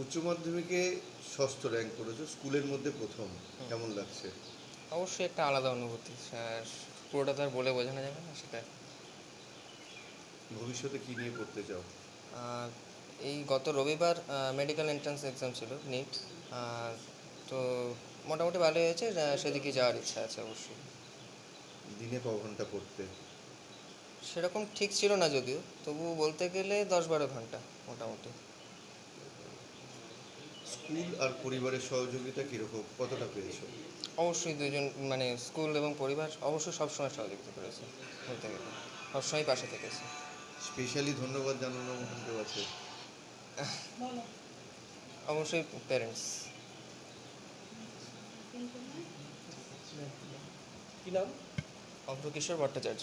উচ্চ মাধ্যমিকে ষষ্ঠ র্যাঙ্ক করেছ স্কুলের মধ্যে প্রথম কেমন লাগছে? অবশ্যই একটা আলাদা অনুভূতি আর পুরোটা তো আর বলে বোঝানো যাবে না সেটা। ভবিষ্যতে কি নিয়ে পড়তে চাও? এই গত রবিবার মেডিকেল এন্ট্রান্স এক্সাম ছিল নিট তো মোটামুটি ভালোই হয়েছে সেদিকে যাওয়ার ইচ্ছা আছে অবশ্যই। দিনে ক ঘণ্টা পড়তে? সেরকম ঠিক ছিল না যদিও তবু বলতে গেলে দশ বারো ঘণ্টা মোটামুটি। স্কুল আর পরিবারের সহযোগিতা কীরকম? কতটা পেয়েছ? অবশ্যই দুজন মানে স্কুল এবং পরিবার অবশ্যই সবসময় সহযোগিতা করেছে। বলতে গেলে সবসময় পাশে থেকেছে। স্পেশালি ধন্যবাদ জানানোর মতন কেউ আছে? অবশ্যই প্যারেন্টস কি নাম? অভ্রকিশোর ভট্টাচার্য।